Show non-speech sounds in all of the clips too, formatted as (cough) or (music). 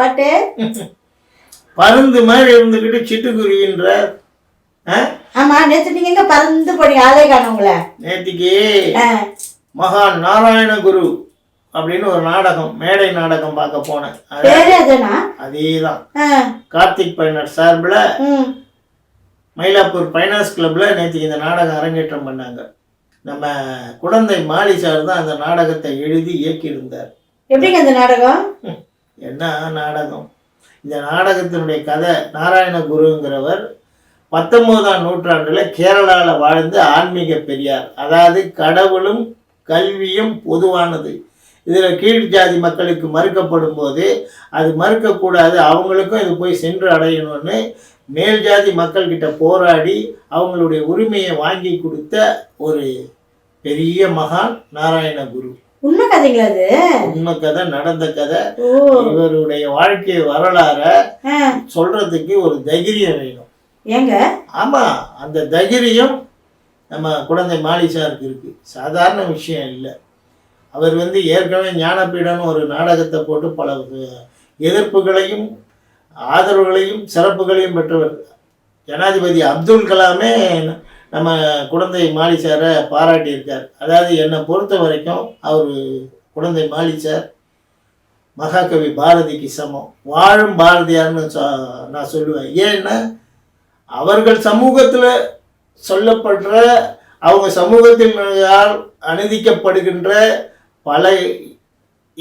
பாட்டு? பருந்து மாதிரி இருந்துக்கிட்டு சிட்டுக்குருவின்ற? ஆமா நேத்து நீங்க எங்க பறந்து போனீங்க? ஆளே காணவங்கள நேத்திக்கு மகான் நாராயண குரு அப்படின்னு ஒரு நாடகம் மேடை நாடகம் பார்க்க போனேன். அதேதான். கார்த்திக் பைனர் சார்பில். மயிலாப்பூர் ஃபைனான்ஸ் கிளப்பில் நேற்றுக்கு இந்த நாடகம் அரங்கேற்றம் பண்ணாங்க. நம்ம குழந்தை மாலி சார் தான் அந்த நாடகத்தை எழுதி இயக்கியிருந்தார். எப்படிங்க அந்த நாடகம்? என்ன நாடகம்? இந்த நாடகத்தினுடைய கதை நாராயண குருங்கிறவர் பத்தொன்பதாம் நூற்றாண்டில் கேரளாவில் வாழ்ந்து ஆன்மீக பெரியார். அதாவது கடவுளும் கல்வியும் பொதுவானது. இதில் கீழ் ஜாதி மக்களுக்கு மறுக்கப்படும் போது அது மறுக்கக்கூடாது. அவங்களுக்கும் இது போய் சென்று அடையணும்னு மேல் ஜாதி மக்கள்கிட்ட போராடி அவங்களுடைய உரிமையை வாங்கி கொடுத்த ஒரு பெரிய மகான் நாராயண குரு. உண்மை கதைங்களா அது? உண்மை கதை நடந்த கதை இவருடைய வாழ்க்கை வரலாற சொல்றதுக்கு ஒரு தைரியம் வேணும். ஏங்க? ஆமா அந்த தைரியம் நம்ம குழந்தை மாலி சாருக்கு இருக்கு. சாதாரண விஷயம் இல்லை. அவர் வந்து ஏற்கனவே ஞானபீடம்னு ஒரு நாடகத்தை போட்டு பல எதிர்ப்புகளையும் ஆதரவுகளையும் சிறப்புகளையும் பெற்றவர். ஜனாதிபதி அப்துல் கலாமே நம்ம குழந்தை மாலி சாரை பாராட்டியிருக்கார். அதாவது என்னை பொறுத்த வரைக்கும் அவர் குழந்தை மாலி சார் மகாகவி பாரதிக்கு சமம். வாழும் பாரதியார்னு சொ- நான் சொல்லுவேன். ஏன்னா அவர்கள் சமூகத்தில் சொல்லப்படுற அவங்க சமூகத்தினால் அனுதிக்கப்படுகின்ற பல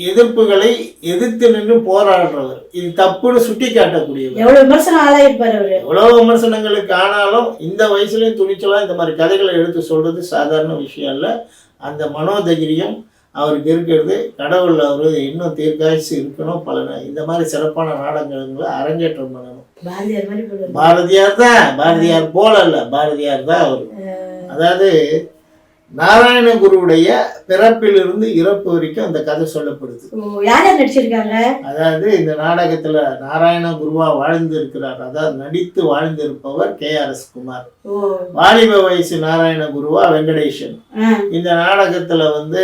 எதிர்ப்புகளை எதிர்த்து நின்று போராடுறவர் இது தப்புன்னு சுட்டி காட்டக்கூடியவர் எவ்வளவு விமர்சனம் ஆளாயிருப்பாரு அவரு. எவ்வளோ விமர்சனங்களுக்கு ஆனாலும் இந்த வயசுலயும் துணிச்சலாக இந்த மாதிரி கதைகளை எடுத்து சொல்றது சாதாரண விஷயம் இல்லை. அந்த மனோதைரியம் அவருக்கு இருக்கிறது கடவுள் அவர் இன்னும் தீர்க்காய்ச்சி இருக்கணும் பல இந்த மாதிரி சிறப்பான நாடகங்களை அரங்கேற்றம் பண்ணணும். பாரதியார் தான். பாரதியார் போல அல்ல பாரதியார் தான் அவர். அதாவது நாராயண குருவுடைய பிறப்பிலிருந்து இறப்பு வரைக்கும் அந்த கதை சொல்லப்படுது. நடிச்சிருக்காங்க? அதாவது இந்த நாடகத்துல நாராயண குருவா வாழ்ந்து இருக்கிறார் அதாவது நடித்து வாழ்ந்திருப்பவர் கே ஆர் எஸ் குமார். வாலிப வயசு நாராயண குருவா வெங்கடேஷன் இந்த நாடகத்துல வந்து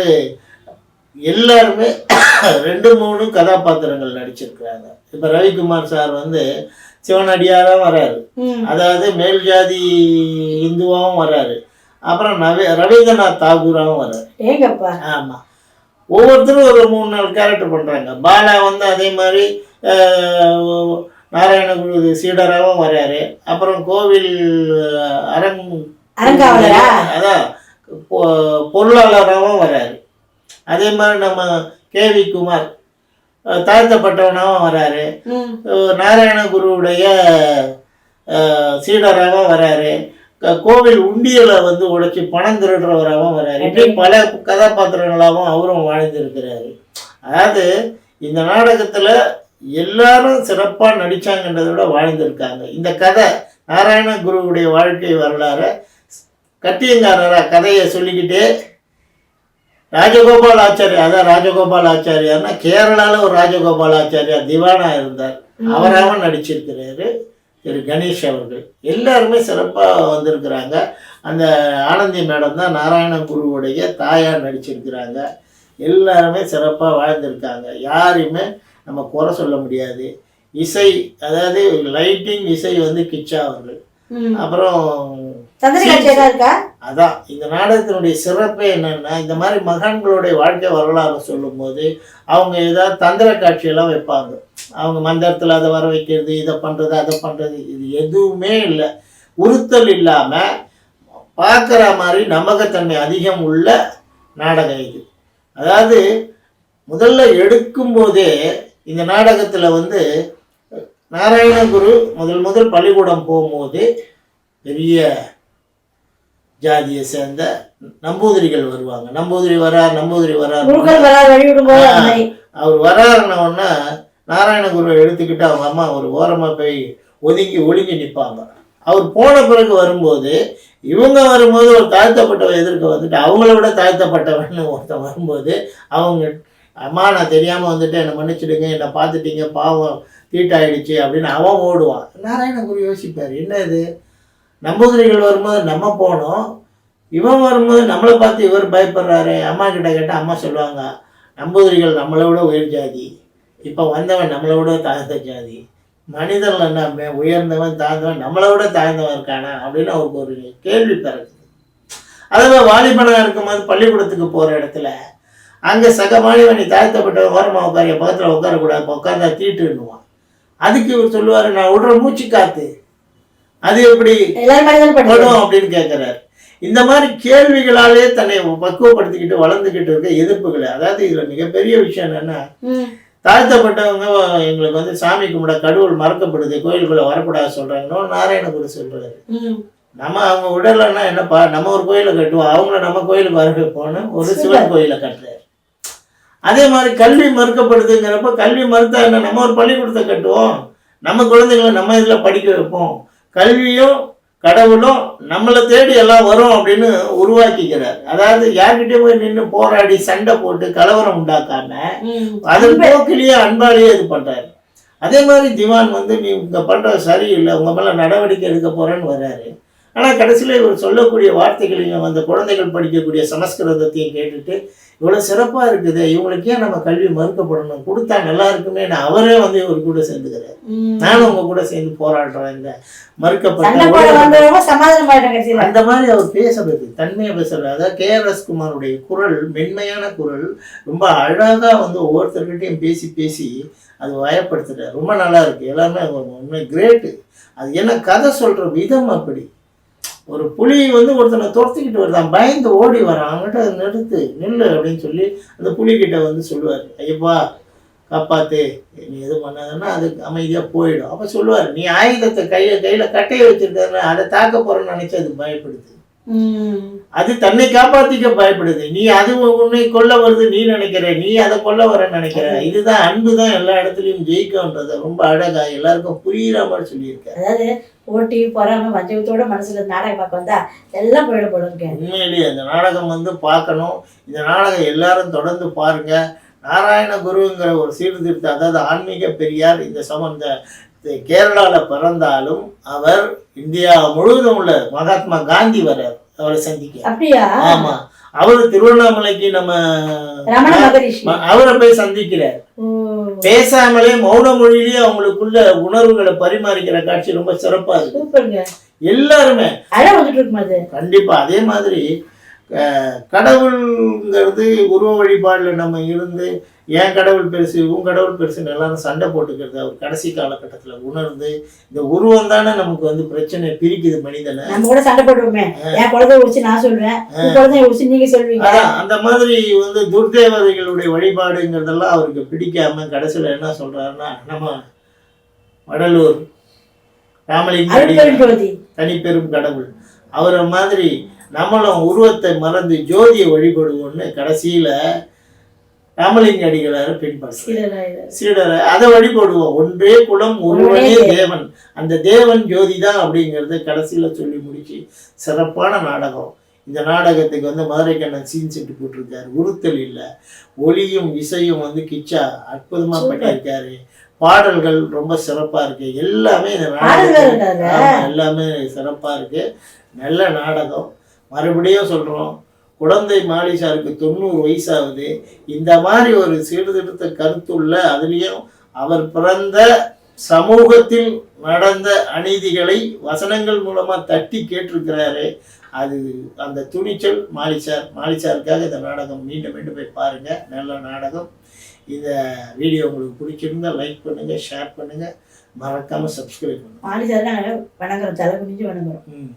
எல்லாருமே (coughs) ரெண்டு மூணு கதாபாத்திரங்கள் நடிச்சிருக்கிறாங்க. இப்ப ரவிக்குமார் சார் வந்து சிவனடியாரா வராரு. அதாவது மேல் ஜாதி இந்துவாவும் வராரு. அப்புறம் நவி ரவீந்திரநாத் தாகூராவும் வராரு ஏங்கப்பா? ஆமா. ஒவ்வொருத்தரும் ஒரு மூணு நாலு கேரக்டர் பண்றாங்க. பாலா வந்து அதே மாதிரி நாராயணகுரு சீடராகவும் வராரு அப்புறம் கோவில் அரங் அதான் பொருளாளராகவும் வராரு அதே மாதிரி நம்ம கேவி குமார் ஆஹ், தாழ்த்தப்பட்டவனாகவும் வராரு ம். அஹ் நாராயண குருவுடைய அஹ், சீடராகவும் வராரு க- கோவில் உண்டியலை வந்து உடைச்சி பணம் திருடுறவராகவும் வராரு. இப்படி பல கதாபாத்திரங்களாகவும் அவரும் வாழ்ந்திருக்கிறாரு. அதாவது இந்த நாடகத்துல எல்லாரும் சிறப்பா நடிச்சாங்கன்றதை விட வாழ்ந்திருக்காங்க. இந்த கதை நாராயண குருவுடைய வாழ்க்கை வரலாற கட்டியங்காரரா கதையை சொல்லிக்கிட்டே ராஜகோபால் ஆச்சாரியா அதான் ராஜகோபால் ஆச்சாரியார்னா கேரளால ஒரு ராஜகோபால் ஆச்சாரியா திவானா இருந்தார். அவராகவும் நடிச்சிருக்கிறாரு. திரு கணேஷ் அவர்கள். எல்லாருமே சிறப்பாக வந்திருக்கிறாங்க. அந்த ஆனந்தி மேடம் தான் நாராயண குருவுடைய தாயார் நடிச்சிருக்கிறாங்க. எல்லாருமே சிறப்பாக வாழ்ந்திருக்காங்க. யாரையுமே நம்ம குறை சொல்ல முடியாது. இசை அதாவது லைட்டிங் இசை வந்து கிச்சா அவர்கள். அப்புறம் அதான் இந்த நாடகத்தினுடைய சிறப்பே என்னன்னா இந்த மாதிரி மகான்களுடைய வாழ்க்கை வரலாறு சொல்லும்போது அவங்க ஏதாவது தந்திர காட்சியெல்லாம் வைப்பாங்க. அவங்க மந்திரத்தில் அதை வர வைக்கிறது இதை பண்ணுறது அதை பண்ணுறது இது எதுவுமே இல்லை. உறுத்தல் இல்லாமல் பார்க்குற மாதிரி நம்பகத்தன்மை அதிகம் உள்ள நாடகம் இது. அதாவது முதல்ல எடுக்கும்போதே இந்த நாடகத்தில் வந்து நாராயணகுரு முதல் முதல் பள்ளிக்கூடம் போகும்போது பெரிய ஜாதியை சேர்ந்த நம்பூதிரிகள் வருவாங்க. நம்பூதிரி வரார் நம்பூதிரி வரார். அவர் வராருன உடனே நாராயணகுருவை எடுத்துக்கிட்டு அவங்க அம்மா ஒரு ஓரமாக போய் ஒதுங்கி ஒழுங்கி நிற்பாங்க அவர் போன பிறகு வரும்போது இவங்க வரும்போது ஒரு தாழ்த்தப்பட்டவன் எதிர்க்க வந்துட்டு அவங்கள விட தாழ்த்தப்பட்டவன் ஒருத்தன் வரும்போது அவங்க அம்மா நான் தெரியாமல் வந்துட்டு என்னை மன்னிச்சிடுங்க. என்னை பார்த்துட்டீங்க. பாவம் தீட்டாயிடுச்சு. அப்படின்னு அவன் ஓடுவான். நாராயணகுரு யோசிப்பார் என்ன இது? நம்பூதிரிகள் வரும்போது நம்ம போனோம். இவன் வரும்போது நம்மளை பார்த்து இவர் பயப்படுறாரு. அம்மா கிட்ட கேட்டால் அம்மா சொல்லுவாங்க நம்பூதிரிகள் நம்மளை விட உயர் ஜாதி. இப்போ வந்தவன் நம்மளை விட தாழ்ந்த ஜாதி. மனிதர்கள் என்ன உயர்ந்தவன் தாழ்ந்தவன் நம்மளை விட தாழ்ந்தவன் இருக்கானா அப்படின்னு அவருக்கு ஒரு கேள்வி பிறகுது அதுவே வாலிபனாக இருக்கும்போது பள்ளிக்கூடத்துக்கு போகிற இடத்துல அங்கே சக மாணவன் தாழ்த்தப்பட்ட ஓரமாக உட்கார பக்கத்தில் உட்காரக்கூடாது உட்கார்ந்தா தீட்டுன்னுவான். அதுக்கு இவர் சொல்லுவார் நான் விடுற மூச்சு காத்து. அது எப்படி படும்? அப்படின்னு கேட்குறாரு இந்த மாதிரி கேள்விகளாலே தன்னை பக்குவப்படுத்திக்கிட்டு வளர்ந்துக்கிட்டு இருக்க எதிர்ப்புகளை அதாவது இதில் மிகப்பெரிய விஷயம் என்னன்னா. தாழ்த்தப்பட்டவங்க எங்களுக்கு வந்து சாமி கும்பிட கடவுள் மறக்கப்படுது கோயிலுக்குள்ள வரக்கூடாது சொல்றாங்கன்னா நாராயணகுரு சொல்றாரு. நம்ம அவங்க விடலைன்னா என்னப்பா நம்ம ஒரு கோயிலை கட்டுவோம் அவங்கள நம்ம கோயிலுக்கு வர வைப்போம்னு ஒரு சிவன் கோயிலை கட்டுறாரு. அதே மாதிரி கல்வி மறுக்கப்படுதுங்கிறப்ப கல்வி மறுத்தா என்ன நம்ம ஒரு பள்ளிக்கூடத்தை கட்டுவோம் நம்ம குழந்தைகளை நம்ம இதில் படிக்க வைப்போம். கல்வியும் கடவுளும் நம்மளை தேடி எல்லாம் வரும் அப்படின்னு உருவாக்கிக்கிறார். அதாவது யார்கிட்டயும் போய் நின்று போராடி சண்டை போட்டு கலவரம் உண்டாக்காம ம். அது போக்கிலேயே அன்பாலேயே இது பண்றாரு. அதே மாதிரி திவான் வந்து நீ இங்க பண்றது சரியில்லை உங்க மேல நடவடிக்கை எடுக்க போறேன்னு வர்றாரு. ஆனா கடைசியில இவர் சொல்லக்கூடிய வார்த்தைகளையும் அந்த குழந்தைகள் படிக்கக்கூடிய சமஸ்கிருதத்தையும் கேட்டுட்டு இவ்வளவு சிறப்பா இருக்குது இவங்களுக்கு ஏன் நம்ம கல்வி மறுக்கப்படணும்? கொடுத்தா நல்லா இருக்குமே அவரே வந்து இவர் கூட சேர்ந்துக்கிறாரு. நானும் உங்க கூட சேர்ந்து போராடுறேன் இந்த மறுக்கப்பட்ட அந்த மாதிரி அவர் பேசுறது தன்மையை பேசுறது அதாவது கே ஆர் எஸ் குமாருடைய குரல் மென்மையான குரல் ரொம்ப அழகா வந்து ஒவ்வொருத்தர்கிட்டையும் பேசி பேசி அது வயப்படுத்துறாரு. ரொம்ப நல்லா இருக்கு. எல்லாமே உண்மை. கிரேட்டு அது என்ன கதை சொல்ற விதம் அப்படி. ஒரு புலி வந்து ஒருத்தனை துரத்திக்கிட்டு வருதான் பயந்து ஓடி வரான். அவங்ககிட்ட நிறுத்து நில்லு அப்படின்னு சொல்லி அந்த புலிகிட்ட வந்து சொல்லுவார். ஐயப்பா காப்பாத்து. நீ எது பண்ணாதன்னா அது அமைதியாக போயிடும். அப்போ சொல்லுவார் நீ ஆயுதத்தை கையில் கையில் கட்டையை வச்சிருக்கன்னு அதை தாக்க போகிறேன்னு நினச்சி அது பயப்படுது. அது தன்னை காப்பாத்திக்க பயப்படுது. நீ அது உன்னை கொல்ல வருது நீ நினைக்கிற நீ அதை கொல்ல வர நினைக்கிற. இதுதான் அன்பு தான் எல்லா இடத்துலயும் ஜெயிக்கும்ன்றத ரொம்ப அழகா எல்லாருக்கும் புரியுற மாதிரி சொல்லியிருக்காரு அதாவது போட்டி பொறாமை வஞ்சகத்தோட மனசுல நாடகம் பார்க்க வந்தா எல்லாம் போயிட இருக்கேன் உண்மையிலேயே அந்த நாடகம் வந்து பார்க்கணும். இந்த நாடகம் எல்லாரும் தொடர்ந்து பாருங்க. நாராயண குருங்கிற ஒரு சீர்திருத்த அதாவது ஆன்மீக பெரியார் இந்த சம இந்த கேரளால பிறந்தாலும் அவர் இந்தியா முழுவதும் உள்ள மகாத்மா காந்தி வர்றார் அவரை சந்திக்க அப்படியா? ஆமா. அவரு திருவண்ணாமலைக்கு நம்ம அவரை போய் சந்திக்கிறார். பேசாமலே மௌன மொழியிலேயே அவங்களுக்குள்ள உணர்வுகளை பரிமாறிக்கிற காட்சி ரொம்ப சிறப்பா இருக்கு. எல்லாருமே. கண்டிப்பா. அதே மாதிரி கடவுள்ங்கிறது உருவ வழிபாடுல நம்ம இருந்து என் கடவுள் பெருசு உன் கடவுள் பெருசுன்னு எல்லாரும் சண்டை போட்டுக்கிறது அவர் கடைசி காலகட்டத்துல உணர்ந்து இந்த உருவம் தானே நமக்கு வந்து பிரச்சனை பிரிக்குது மனிதனை. நம்ம கூட சண்டை போடுவோமே என் குழந்தைய உடிச்சு நான் சொல்லுவேன் குழந்தைய உடிச்சு நீங்க சொல்வீங்க. அதான் அந்த மாதிரி வந்து துர்தேவதைகளுடைய வழிபாடுங்கிறதெல்லாம் அவருக்கு பிடிக்காம கடைசியில என்ன சொல்றாருன்னா நம்ம வடலூர் ராமலிங்க அருட்பெரும் அடிகள் ஜோதி தனிப்பெரும் கடவுள். அவரை மாதிரி நம்மளும் உருவத்தை மறந்து ஜோதியை வழிபடுவோம்னு கடைசியில ராமலிங்க அடிகளாரை பின்பற்ற. சீடரை அதை வழிபடுவோம். ஒன்றே குலம் ஒருவனே தேவன். அந்த தேவன் ஜோதி தான் அப்படிங்கிறத கடைசியில சொல்லி முடிச்சு சிறப்பான நாடகம். இந்த நாடகத்துக்கு வந்து மதுரை கண்ணன் சீன் செட்டு போட்டிருக்காரு. உறுத்தல் இல்லை. ஒளியும் இசையும் வந்து கிச்சா அற்புதமா Super. பண்ணியிருக்காரு. பாடல்கள் ரொம்ப சிறப்பா இருக்கு. எல்லாமே இந்த. ஆமா, எல்லாமே சிறப்பா இருக்கு. நல்ல நாடகம். மறுபடியும் சொல்றோம். குழந்தை மாலிசாருக்கு தொண்ணூறு வயசாகுது. இந்த மாதிரி ஒரு சீர்திருத்த கருத்துள்ள அதுலேயும் அவர் பிறந்த சமூகத்தில் நடந்த அநீதிகளை வசனங்கள் மூலமா தட்டி கேட்டிருக்கிறாரு. அது அந்த துணிச்சல் மாலிசார் மாலிசாருக்காக இந்த நாடகம் மீண்டும் மீண்டும் போய் பாருங்க. நல்ல நாடகம். இந்த வீடியோ உங்களுக்கு பிடிச்சிருந்தா லைக் பண்ணுங்க ஷேர் பண்ணுங்க. மறக்காம சப்ஸ்கிரைப் பண்ணுங்க. மாலிசார் வணங்குறோம். தலை வணங்குறோம். ம்.